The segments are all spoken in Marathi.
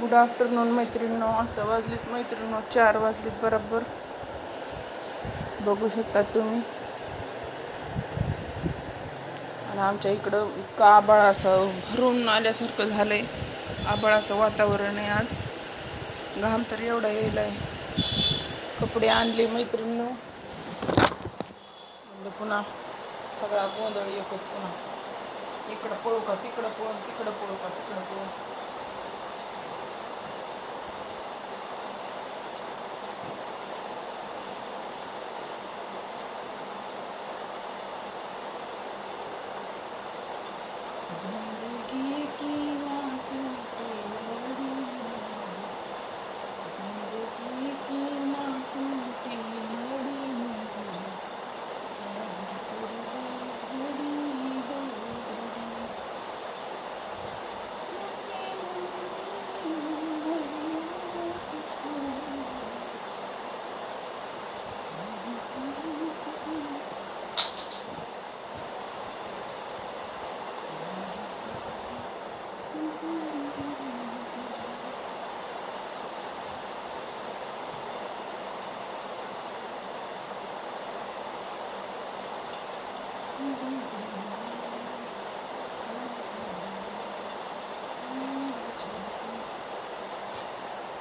गुड आफ्टरनून मैत्रिणींनो. आता वाजलीत मैत्रिणींनो. चार वाजलीत बरोबर. बघू शकता तुम्ही. आणि आमच्या इकडं इतकं आबाळ असं भरून आल्यासारखं झालंय. आबाळाचं वातावरण आहे आज. घाम तर एवढा येईल आहे कपडे आणले मैत्रिणींनो. म्हणलं पुन्हा सगळा गोंधळ एकच पुन्हा. इकडं पळू का तिकडं पळून तिकडं पळू का तिकडं पळू. Zindagi ki raat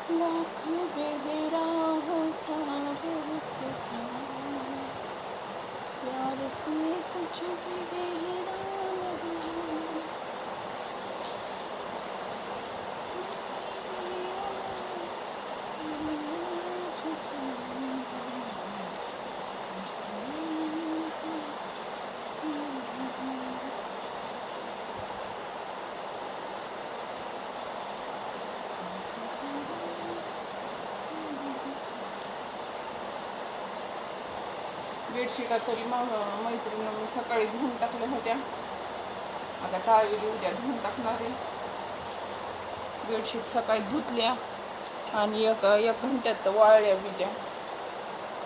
楽で出らほ बेडशीटा तरी मग मैत्रिणीनं मी सकाळी धुवून टाकल्या होत्या. आता कावेरी उद्या धुवून टाकणार आहे. बेडशीट सकाळी धुतल्या आणि एक एक घंट्यात वाळल्या बिद्या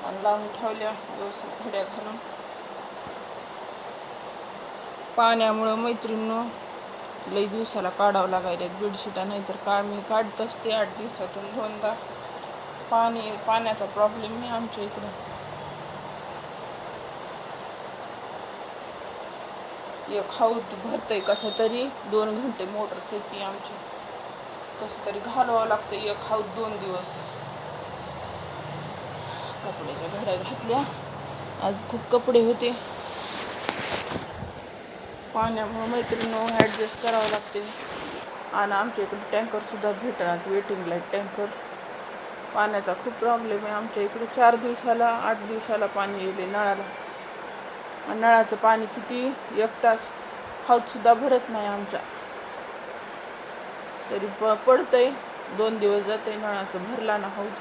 आणि लावून ठेवल्या व्यवस्थित घड्या घालून. पाण्यामुळं मैत्रिणीनं लई दिवसाला काढावं लागायला बेडशीटा नाहीतर का मी काढत असते आठ दिवसातून दोनदा. पाणी पाण्याचा प्रॉब्लेम आहे आमच्या इकडं. एक हाऊत भरतंय कसं तरी दोन घंटे मोटर चालती आमची. कसं तरी घालवावं लागतं एक हाऊत दोन दिवस. कपड्याच्या घड्या घातल्या. आज खूप कपडे होते. पाण्यामुळे मैत्रिणी ॲडजस्ट करावं लागते आणि आमच्या इकडे टँकर सुद्धा भेटणार वेटिंगला टँकर पाण्याचा खूप प्रॉब्लेम आहे. आमच्या इकडे चार दिवसाला आठ दिवसाला पाणी येते नळाला. नळाचं पाणी किती एक तास हौदसुद्धा भरत नाही आमच्या. तरी प पडतंय. दोन दिवस जाते नळाचं भरला ना हौद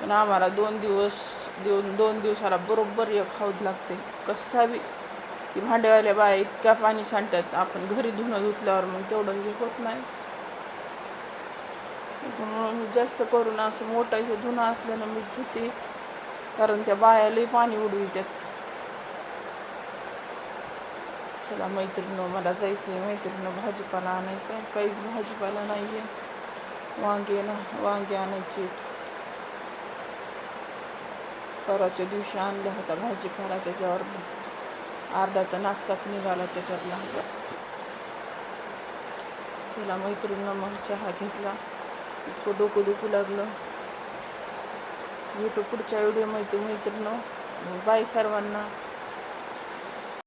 पण आम्हाला दोन दिवस देऊन दोन दिवसाला बरोबर एक हौद लागते कसा बी ती भांडेवाल्या बाया इतक्या पाणी सांडतात. आपण घरी धुणं धुतल्यावर मग तेवढं हे होत नाही. त्याच्यामुळं जास्त करून असं मोठं हे धुणं असल्यानं मी धुते. कारण त्या बायालाही पाणी उडवितात चला मैत्रिणीनं मला जायचं आहे मैत्रिणीनं भाजीपाला आणायचा आहे. काहीच भाजीपाला नाही आहे वांगे ना वांगे आणायचे परवाच्या दिवशी आणल्या होता भाजीपाला त्याच्यावर. अर्धा तर नासकाच निघाला त्याच्यातला. चला मैत्रिणीनं मग चहा घेतला. इतकं डोकं दुखू लागलं. भेटू पुढच्या व्हिडिओ मैत्री मैत्रिणं बाय सर्वांना.